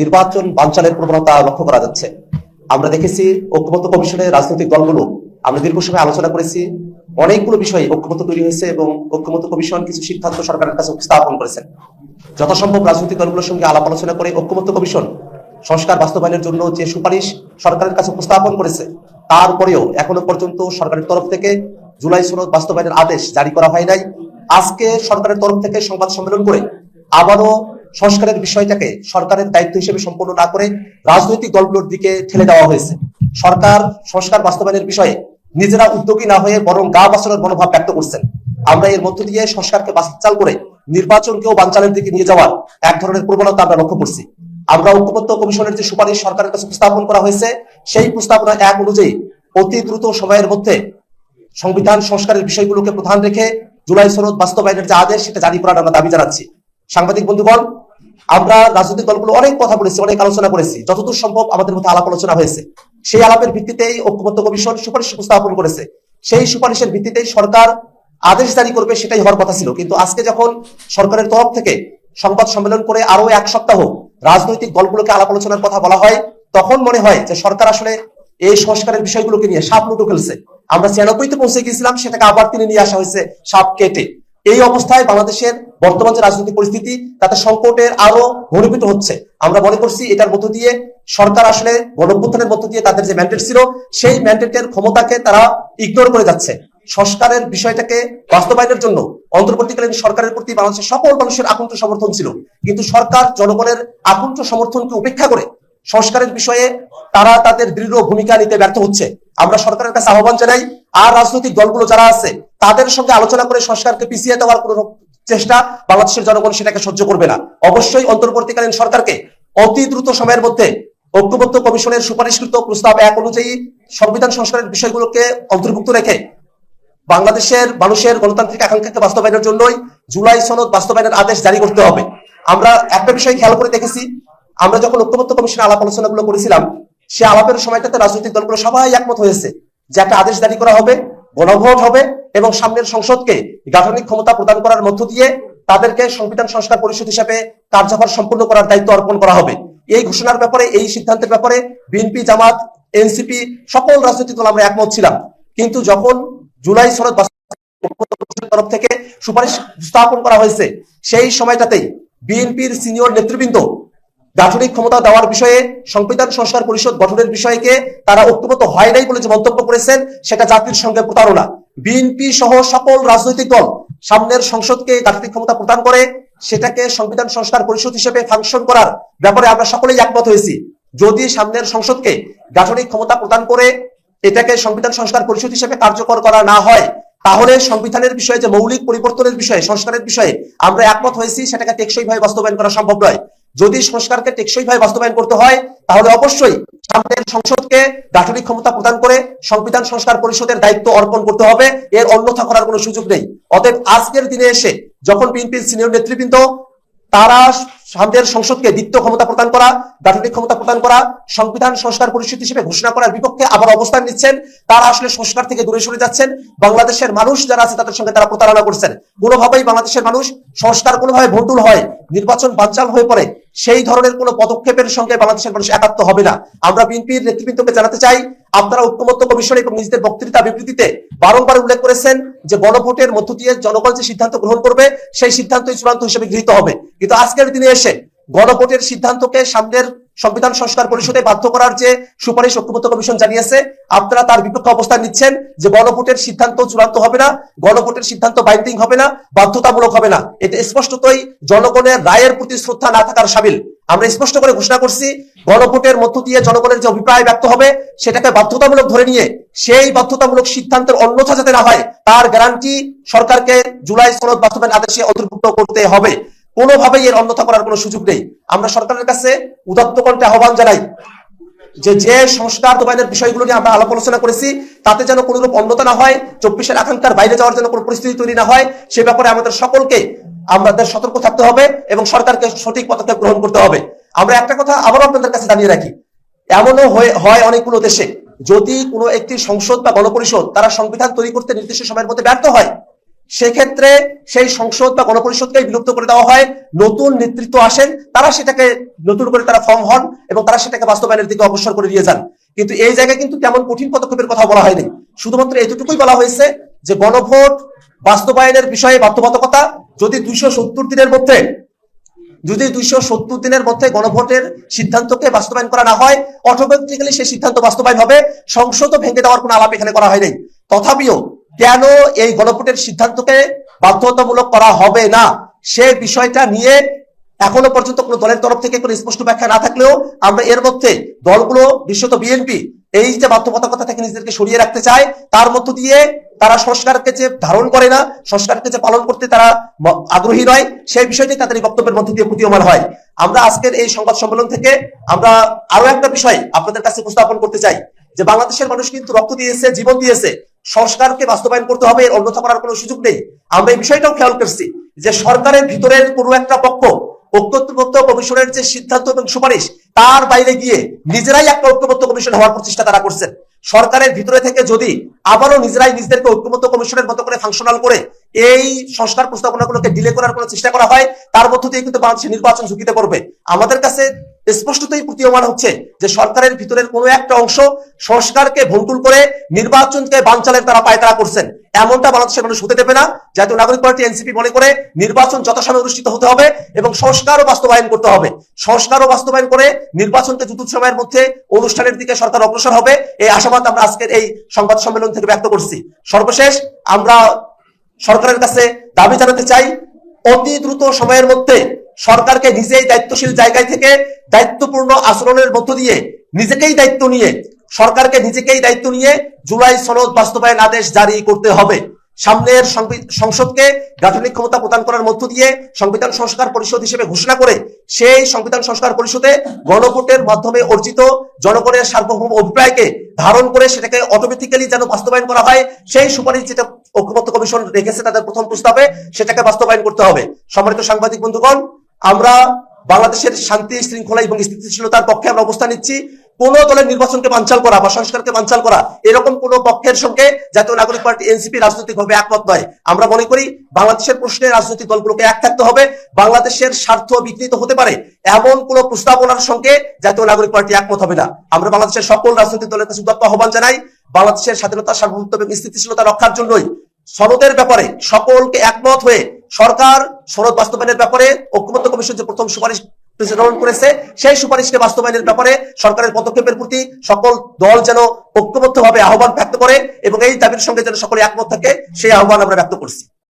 নির্বাচন বানচালের প্রবণতা লক্ষ্য করা যাচ্ছে। আমরা দেখেছি ঐক্যমত্য কমিশনের রাজনৈতিক দলগুলো, আমরা দীর্ঘ সময় আলোচনা করেছি, অনেকগুলো বিষয়ে ঐক্যমত্য তৈরি হয়েছে এবং ঐক্যমত্য কমিশন কিছু সিদ্ধান্ত সরকারের কাছে উপস্থাপন করেছেন। যথাসম্ভব রাজনৈতিক দলগুলোর সঙ্গে আলাপ আলোচনা করে ঐক্যমত্য কমিশন সংস্কার বাস্তবায়নের জন্য যে সুপারিশ সরকারের কাছে উপস্থাপন করেছে তারপরেও এখনও পর্যন্ত সরকারের তরফ থেকে জুলাই সনদ বাস্তবায়নের আদেশ জারি করা হয় নাই। আজকে সরকারের তরফ থেকে সংবাদ সম্মেলন করে আবারও সংস্কারের বিষয়টাকে সরকারের দায়িত্ব হিসেবে সম্পন্ন না করে রাজনৈতিক দলগুলোর দিকে ঠেলে দেওয়া হয়েছে। সরকার সংস্কার বাস্তবায়নের বিষয়ে নিজেরা উদ্যোগী না হয়ে বরং গা বাঁচানোর মনোভাব ব্যক্ত করছেন। আমরা এর মধ্য দিয়ে সংস্কারকে বাস্তবায়ন করে নির্বাচনকেও বানচালের দিকে নিয়ে যাওয়ার এক ধরনের প্রবণতা আমরা লক্ষ্য করছি। আমরা ঐক্যমত্য কমিশনের যে সুপারিশ সরকারের কাছে উপস্থাপন করা হয়েছে, সেই প্রস্তাবনা এক অনুযায়ী অতি দ্রুত সময়ের মধ্যে সংবিধান সংস্কারের বিষয়গুলোকে প্রধান রেখে জুলাই সনদ বাস্তবায়নের যে আদেশ, সেটা জারি করার আমরা দাবি জানাচ্ছি। সাংবাদিক বন্ধুগণ আমরা রাজনৈতিক দলগুলো অনেক কথা বলেছি, অনেক আলোচনা করেছি। যতদূর সম্ভব আমাদের মধ্যে আলাপ আলোচনা হয়েছে। সেই আলাপের ভিত্তিতেই ঐক্যমত্য কমিশন সুপারিশ উপস্থাপন করেছে। সেই সুপারিশের ভিত্তিতেই সরকার আদেশ জারি করবে সেটাই হওয়ার কথা ছিল। কিন্তু আজকে যখন সরকারের তরফ থেকে সংবাদ সম্মেলন করে আরও এক সপ্তাহ রাজনৈতিক দলগুলোকে আলাপ আলোচনার কথা বলা হয়, তখন মনে হয় যে সরকার আসলে এই সংস্কারের বিষয়গুলোকে নিয়ে সাপ লুটো খেলছে। আমরা ছিয়ানব্বইতে পৌঁছে গিয়েছিলাম, সেটাকে আবার তিনি নিয়ে আসা হয়েছে সাপ কেটে। এই অবস্থায় বাংলাদেশের বর্তমান যে রাজনৈতিক পরিস্থিতি, তাতে সংকটের আরও ঘনীভূত হচ্ছে। আমরা মনে করছি এটার মধ্য দিয়ে সরকার আসলে গণঅভ্যুত্থানের মধ্য দিয়ে তাদের যে ম্যান্ডেট ছিল, সেই ম্যান্ডেটের ক্ষমতাকে তারা ইগনোর করে যাচ্ছে। সংস্কারের বিষয়টাকে বাস্তবায়নের জন্য অন্তর্বর্তীকালীন সরকারের প্রতি বাংলাদেশের সকল মানুষের আকুণ্ঠ সমর্থন ছিল। কিন্তু সরকার জনগণের আকুণ্ঠ সমর্থনকে উপেক্ষা করে সংস্কারের বিষয়ে তারা তাদের দৃঢ় ভূমিকা নিতে ব্যর্থ হচ্ছে। আমরা সরকারের কাছে আহ্বান জানাই, আর রাজনৈতিক দলগুলো যারা আছে, তাদের সঙ্গে আলোচনা করে সংস্কারকে পিছিয়ে দেওয়ার কোন চেষ্টা বাংলাদেশের জনগণ সেটাকে সহ্য করবে না। অবশ্যই অন্তর্বর্তীকালীন সরকারকে অতি দ্রুত সময়ের মধ্যে ঐক্যবদ্ধ কমিশনের সুপারিশকৃত প্রস্তাব এক অনুযায়ী সংবিধান সংস্কারের বিষয়গুলোকে অন্তর্ভুক্ত রেখে বাংলাদেশের মানুষের গণতান্ত্রিক আকাঙ্ক্ষাকে বাস্তবায়নের জন্যই জুলাই সনদ বাস্তবায়নের আদেশ জারি করতে হবে। আমরা একটা বিষয় খেয়াল করে দেখেছি আমরা যখন ঐক্যবদ্ধ কমিশনে আলাপ আলোচনাগুলো করেছিলাম, সে আলাপের সময়টাতে রাজনৈতিক দলগুলো সবাই একমত হয়েছে যে একটা আদেশ জারি করা হবে, গণভোট হবে এবং সামনের সংসদকে গাঠনিক ক্ষমতা প্রদান করার মধ্য দিয়ে তাদেরকে সংবিধান সংস্কার পরিষদ হিসেবে কার্যভার সম্পূর্ণ করার দায়িত্ব অর্পণ করা হবে। এই ঘোষণার ব্যাপারে, এই সিদ্ধান্তের ব্যাপারে বিএনপি, জামাত, এনসিপি সকল রাজনৈতিক দল আমরা একমত ছিলাম। কিন্তু যখন জুলাই সনদ তরফ থেকে সুপারিশ স্থাপন করা হয়েছে, সেই সময়টাতেই বিএনপির সিনিয়র নেতৃবৃন্দ গাঠনিক ক্ষমতা দেওয়ার বিষয়ে সংবিধান সংস্কার পরিষদ গঠনের বিষয়কে তারা ঐক্যমত হয় নাই বলে যে মন্তব্য করেছেন, সেটা জাতির সঙ্গে প্রতারণা। বিএনপি সহ সকল রাজনৈতিক দল সামনের সংসদকে গাঠনিক ক্ষমতা প্রদান করে, সেটাকে সংবিধান সংস্কার পরিষদ হিসেবে ফাংশন করার ব্যাপারে আমরা সকলেই একমত হয়েছি। যদি সামনের সংসদকে গাঠনিক ক্ষমতা প্রদান করে এটাকে সংবিধান সংস্কার পরিষদ হিসেবে কার্যকর করা না হয়, তাহলে সংবিধানের বিষয়ে যে মৌলিক পরিবর্তনের বিষয়ে, সংস্কারের বিষয়ে আমরা একমত হয়েছি, সেটাকে টেকসই ভাবে বাস্তবায়ন করা সম্ভব নয়। যদি সংস্কারকে টেকসই ভাবে বাস্তবায়ন করতে হয়, তাহলে অবশ্যই সামনের সংসদকে গাঠনিক ক্ষমতা প্রদান করে সংবিধান সংস্কার পরিষদের দায়িত্ব অর্পণ করতে হবে। এর অন্যথা করার কোনো সুযোগ নেই। অতএব আজকের দিনে এসে যখন বিএনপির সিনিয়র নেতৃবৃন্দ, তারা সামনের সংসদকে দ্বিতীয় ক্ষমতা প্রদান করা, গাঠনিক ক্ষমতা প্রদান করা, সংবিধান সংস্কার পরিষদ হিসেবে ঘোষণা করার বিপক্ষে আবার অবস্থান নিচ্ছেন, তারা আসলে সংস্কার থেকে দূরে সরে যাচ্ছেন। বাংলাদেশের মানুষ যারা আছে, তাদের সঙ্গে তারা প্রতারণা করছেন। কোনোভাবেই বাংলাদেশের মানুষ সংস্কার কোনোভাবে ভন্টুল হয়, নির্বাচন বানচাল হয়ে পড়ে সেই ধরনের কোনো পদক্ষেপের সঙ্গে বাংলাদেশের মানুষ একাত্ম হবে না। আমরা বিএনপির নেতৃবৃন্দকে জানাতে চাই, আপনারা ঐক্যমত্য কমিশন এবং নিজেদের বক্তৃতা বিবৃতিতে বারংবার উল্লেখ করেছেন যে গণভোটের মধ্য দিয়ে জনগণ যে সিদ্ধান্ত গ্রহণ করবে, সেই সিদ্ধান্তই চূড়ান্ত হিসেবে গৃহীত হবে। কিন্তু আজকের দিনে এসে গণভোটের সিদ্ধান্তকে সামনের সংবিধান সংস্কার পরিষদে বাধ্য করার যে সুপারিশ ঐক্যমত্য কমিশন জানিয়েছে, আপনারা তার বিপক্ষে অবস্থান নিচ্ছেন যে গণভোটের সিদ্ধান্ত চূড়ান্ত হবে না, গণভোটের সিদ্ধান্ত বাইন্ডিং হবে না, বাধ্যতামূলক হবে না। এটা স্পষ্টতই জনগণের রায়ের প্রতি শ্রদ্ধা না থাকার সামিল। আমরা স্পষ্ট করে ঘোষণা করছি, গণভোটের মধ্য দিয়ে জনগণের যে অভিপ্রায় ব্যক্ত হবে, সেটাকে বাধ্যতামূলক ধরে নিয়ে, সেই বাধ্যতামূলক সিদ্ধান্তের অন্যথা যাতে না হয়, তার গ্যারান্টি সরকারকে জুলাই সনদ বাস্তবায়ন আদেশে অন্তর্ভুক্ত করতে হবে। কোনোভাবেই এর অন্যথা করার কোনো সুযোগ নেই। আমরা সরকারের কাছে উদাত্ত কণ্ঠে আহ্বান জানাই যে যে সংস্কার দোবাইনের বিষয়গুলো নিয়ে আমরা আলাপ আলোচনা করেছি, তাতে যেন কোনো রূপ অন্যতা না হয়, চব্বিশের আকাঙ্ক্ষার বাইরে যাওয়ার জন্য কোনো পরিস্থিতি তৈরি না হয়, সে ব্যাপারে আমাদের সকলকে আমাদের সতর্ক থাকতে হবে এবং সরকারকে সঠিক পদক্ষেপ গ্রহণ করতে হবে। আমরা একটা কথা আবারও আপনাদের কাছে জানিয়ে রাখি, এমনও হয় অনেকগুলো দেশে, যদি কোনো একটি সংসদ বা গণপরিষদ তারা সংবিধান তৈরি করতে নির্দিষ্ট সময়ের মধ্যে ব্যর্থ হয় সেক্ষেত্রে সেই সংসদ বা গণপরিষদকে বিলুপ্ত করে দেওয়া হয়। নতুন নেতৃত্ব আসেন, তারা সেটাকে নতুন করে তারা ফর্ম হন এবং তারা সেটাকে বাস্তবায়নের দিকে অগ্রসর করে দিয়ে যান। কিন্তু এই জায়গায় কিন্তু তেমন কঠিন পদক্ষেপের কথা বলা হয়নি। শুধুমাত্র এতটুকুই বলা হয়েছে যে গণভোট বাস্তবায়নের বিষয়ে বাধ্যবাধকতা, যদি দুইশো সত্তর দিনের মধ্যে, যদি দুইশো সত্তর দিনের মধ্যে গণভোটের সিদ্ধান্তকে বাস্তবায়ন করা না হয় অটোমেটিক্যালি সেই সিদ্ধান্ত বাস্তবায়ন হবে। সংসদও ভেঙে দেওয়ার কোনো আলাপ এখানে করা হয়নি। তথাপিও কেন এই গণভোটের সিদ্ধান্তকে বাধ্যতামূলক করা হবে না? সে বিষয়টা নিয়ে এখনও পর্যন্ত কোনো দলের তরফ থেকে কোনো স্পষ্ট ব্যাখ্যা না থাকলেও আমরা এর মধ্যে দলগুলো বিশেষত বিএনপি, এই যে বাধ্যবাধকতা থেকে নিজেদেরকে সরিয়ে রাখতে চায়, তার মধ্য দিয়ে তারা সংস্কারকে যে ধারণ করে না, সংস্কারকে যে পালন করতে তারা আগ্রহী নয়, সেই বিষয়টি তাদের এই বক্তব্যের মধ্যে দিয়ে প্রতীয়মান হয়। আমরা আজকের এই সংবাদ সম্মেলন থেকে আমরা আরও একটা বিষয় আপনাদের কাছে উপস্থাপন করতে চাই, যে বাংলাদেশের মানুষ কিন্তু রক্ত দিয়েছে, জীবন দিয়েছে। সংস্কারকে বাস্তবায়ন করতে হবে, অন্যথা করার কোনো সুযোগ নেই। আমরা এই বিষয়টাও খেয়াল করছি যে সরকারের ভিতরের কোনো একটা পক্ষ, ঐক্যবদ্ধ কমিশনের যে সিদ্ধান্ত এবং সুপারিশ, তার বাইরে গিয়ে নিজেরাই একটা ঐক্যবদ্ধ কমিশন হওয়ার প্রচেষ্টা তারা করছেন। সরকারের ভিতরে থেকে যদি আবারও নিজেরাই নিজেদেরকে ঐক্যবদ্ধ কমিশনের মতো করে ফাংশনাল করে এই সংস্কার প্রস্তাবনাগুলোকে ডিলে করার কোনো চেষ্টা করা হয়, তার মধ্য দিয়ে কিন্তু বাংলাদেশের নির্বাচন ঝুঁকিতে পড়বে। আমাদের কাছে স্পষ্টতই প্রতীয়মান হচ্ছে যে সরকারের ভিতরের কোনো একটা অংশ সংস্কারকে ভন্টুল করে নির্বাচনকে বানচালের তারা পায়তারা করছেন। এমনটা বাংলাদেশের মানুষ হতে দেবে না। জাতীয় নাগরিক পার্টি, এনসিপি মনে করে নির্বাচন যথাসময়ে অনুষ্ঠিত হতে হবে এবং সংস্কারও বাস্তবায়ন করতে হবে। সংস্কারও বাস্তবায়ন করে নির্বাচনকে দ্রুত সময়ের মধ্যে অনুষ্ঠানের দিকে সরকার অগ্রসর হবে। এই আশাবাদ আমরা আজকের এই সংবাদ সম্মেলন থেকে ব্যক্ত করছি। সর্বশেষ আমরা সরকারের কাছে দাবি জানাতে চাই, অতি দ্রুত সময়ের মধ্যে সরকারকে নিজেই দায়িত্বশীল জায়গায় থেকে দায়িত্বপূর্ণ আচরণের মধ্য দিয়ে নিজেকেই দায়িত্ব নিয়ে, সরকারকে নিজেকেই দায়িত্ব নিয়ে জুলাই সনদ বাস্তবায়ন আদেশ জারি করতে হবে। সামনের সংসদকে গাঠনিক ক্ষমতা প্রদান করার মধ্য দিয়ে সংবিধান সংস্কার পরিষদ হিসেবে ঘোষণা করে সেই সংবিধান সংস্কার পরিষদে গণভোটের মাধ্যমে অর্জিত জনগণের সার্বভৌম অভিপ্রায়কে ধারণ করে সেটাকে অটোমেটিক্যালি যেন বাস্তবায়ন করা হয়, সেই সুপারিশ যেটা ঐক্যবদ্ধ কমিশন রেখেছে তাদের প্রথম প্রস্তাবে, সেটাকে বাস্তবায়ন করতে হবে। সম্মানিত সাংবাদিক বন্ধুগণ আমরা বাংলাদেশের শান্তি, শৃঙ্খলা এবং স্থিতিশীলতার পক্ষে আমরা অবস্থান নিচ্ছি। কোন দলের নির্বাচনকে বানচাল করা বা সংস্কারকে বানচাল করা, এরকম কোন পক্ষের সঙ্গে জাতীয় নাগরিক পার্টি, এনসিপি রাজনৈতিকভাবে একমত নয়। আমরা মনে করি বাংলাদেশের প্রশ্নে রাজনৈতিক দলগুলোকে এক থাকতে হবে, বাংলাদেশের স্বার্থ বিঘ্নিত হতে পারে, এমন কোন প্রস্তাবনার সঙ্গে জাতীয় নাগরিক পার্টি একমত হবে না। আমরা বাংলাদেশের সকল রাজনৈতিক দলের কাছে উদাত্ত আহ্বান জানাই, বাংলাদেশের স্বাধীনতা, সার্বভৌমত্ব এবং স্থিতিশীলতা রক্ষার জন্যই। সনদের ব্যাপারে সকলকে একমত হয়ে সরকার সনদ বাস্তবায়নের ব্যাপারে ঐক্যবদ্ধ কমিশন যে প্রথম সুপারিশ প্রেসিডেন্ট করেছে, সেই সুপারিশকে বাস্তবায়নের ব্যাপারে সরকারের পদক্ষেপের প্রতি সকল দল যেন ঐক্যবদ্ধভাবে আহ্বান ব্যক্ত করে এবং এই দাবির সঙ্গে যেন সকলে একমত থাকে, সেই আহ্বান আমরা ব্যক্ত করছি।